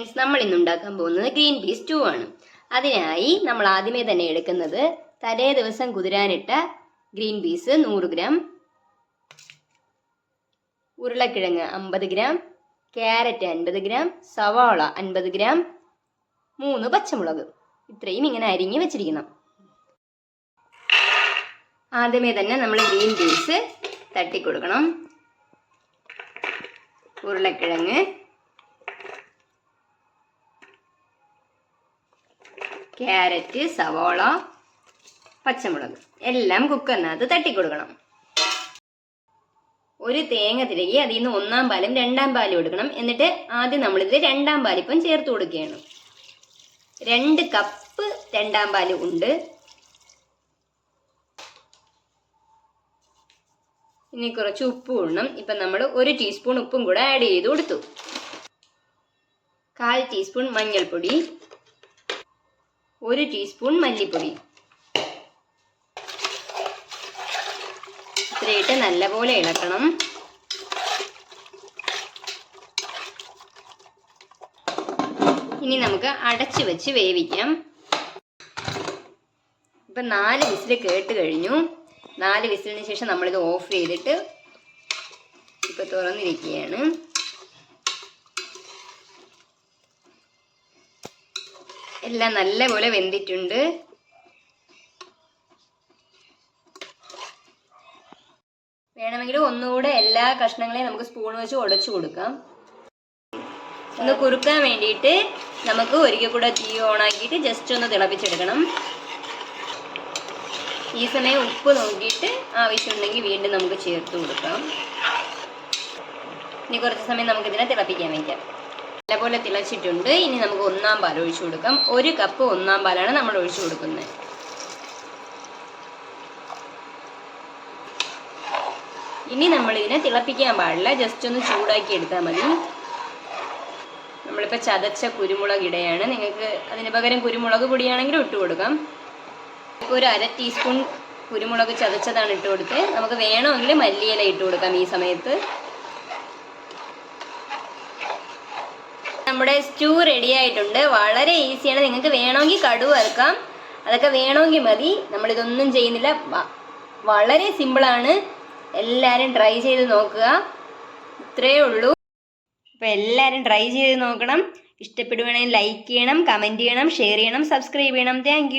നമ്മൾ ഇന്ന് ഉണ്ടാക്കാൻ പോകുന്നത് ഗ്രീൻ പീസ് സ്റ്റൂ ആണ്. അതിനായി നമ്മൾ ആദ്യമേ തന്നെ എടുക്കുന്നത് തലേ ദിവസം കുതിരാനിട്ട ഗ്രീൻ പീസ് നൂറ് ഗ്രാം ഉരുളക്കിഴങ്ങ് അമ്പത് ഗ്രാം ക്യാരറ്റ് അൻപത് ഗ്രാം സവാള അൻപത് ഗ്രാം മൂന്ന് പച്ചമുളക്. ഇത്രയും ഇങ്ങനെ അരിഞ്ഞു വെച്ചിരിക്കണം. ആദ്യമേ തന്നെ നമ്മൾ ഗ്രീൻ പീസ് തട്ടിക്കൊടുക്കണം. ഉരുളക്കിഴങ്ങ് ക്യാരറ്റ് സവോള പച്ചമുളക്. എല്ലാം കുക്ക് കുക്കറിനകത്ത് തട്ടിക്കൊടുക്കണം. ഒരു തേങ്ങ തിരകി അതിൽ നിന്ന് ഒന്നാം പാലും രണ്ടാം പാലും എടുക്കണം. എന്നിട്ട് ആദ്യം നമ്മളിതിൽ രണ്ടാം പാലിപ്പം ചേർത്ത് കൊടുക്കുകയാണ്. രണ്ട് കപ്പ് രണ്ടാം പാൽ ഉണ്ട്. ഇനി കുറച്ച് ഉപ്പ് ഇടണം. ഇപ്പം നമ്മൾ ഒരു ടീസ്പൂൺ ഉപ്പും കൂടെ ആഡ് ചെയ്ത് കൊടുത്തു. കാൽ ടീസ്പൂൺ മഞ്ഞൾപ്പൊടി. ഒരു ടീസ്പൂൺ മല്ലിപ്പൊടി. ഇത്രയിട്ട് നല്ലപോലെ ഇളക്കണം. ഇനി നമുക്ക് അടച്ചു വെച്ച് വേവിക്കാം. ഇപ്പം നാല് വിസിൽ കേട്ട് കഴിഞ്ഞു. നാല് വിസിലിന് ശേഷം നമ്മളിത് ഓഫ് ചെയ്തിട്ട് ഇപ്പം തുറന്നിരിക്കുകയാണ്. എല്ലാം നല്ലപോലെ വെന്തിട്ടുണ്ട്. വേണമെങ്കിൽ ഒന്നുകൂടെ എല്ലാ കഷ്ണങ്ങളെയും നമുക്ക് സ്പൂൺ വെച്ച് ഉടച്ചു കൊടുക്കാം. ഒന്ന് കുറുക്കാൻ വേണ്ടിയിട്ട് നമുക്ക് ഒരിക്കൽ കൂടെ തീ ഓണാക്കിയിട്ട് ജസ്റ്റ് ഒന്ന് തിളപ്പിച്ചെടുക്കണം. ഈ സമയം ഉപ്പ് നോക്കിയിട്ട് ആവശ്യമുണ്ടെങ്കിൽ വീണ്ടും നമുക്ക് ചേർത്ത് കൊടുക്കാം. ഇനി കുറച്ച് സമയം നമുക്കിതിനെ തിളപ്പിക്കാൻ വയ്ക്കാം നല്ലപോലെ തിളച്ചിട്ടുണ്ട്. ഇനി നമുക്ക് ഒന്നാം പാൽ ഒഴിച്ചു കൊടുക്കാം. ഒരു കപ്പ് ഒന്നാം പാലാണ് നമ്മൾ ഒഴിച്ചു കൊടുക്കുന്നത്. ഇനി നമ്മൾ ഇതിനെ തിളപ്പിക്കാൻ പാടില്ല. ജസ്റ്റ് ഒന്ന് ചൂടാക്കി എടുത്താൽ മതി. നമ്മളിപ്പോൾ ചതച്ച കുരുമുളക് ഇടയാണ്. നിങ്ങൾക്ക് അതിന് പകരം കുരുമുളക് പൊടിയാണെങ്കിലും ഇട്ട് കൊടുക്കാം. ഇപ്പോൾ ഒരു അര ടീസ്പൂൺ കുരുമുളക് ചതച്ചതാണ് ഇട്ട് കൊടുത്ത് നമുക്ക് വേണമെങ്കിൽ മല്ലിയില ഇട്ട് കൊടുക്കാം ഈ സമയത്ത്. നമ്മുടെ സ്റ്റൂ റെഡി ആയിട്ടുണ്ട്. വളരെ ഈസിയാണ് നിങ്ങൾക്ക് വേണമെങ്കിൽ കടുവ് വറുക്കാം. അതൊക്കെ വേണമെങ്കിൽ മതി. നമ്മളിതൊന്നും ചെയ്യുന്നില്ല. വളരെ സിമ്പിളാണ് എല്ലാവരും ട്രൈ ചെയ്ത് നോക്കുക. ഇത്രയേ ഉള്ളൂ. അപ്പോൾ എല്ലാവരും ട്രൈ ചെയ്ത് നോക്കണം. ഇഷ്ടപ്പെടുവാണെങ്കിൽ ലൈക്ക് ചെയ്യണം കമന്റ് ചെയ്യണം ഷെയർ ചെയ്യണം സബ്സ്ക്രൈബ് ചെയ്യണം. താങ്ക്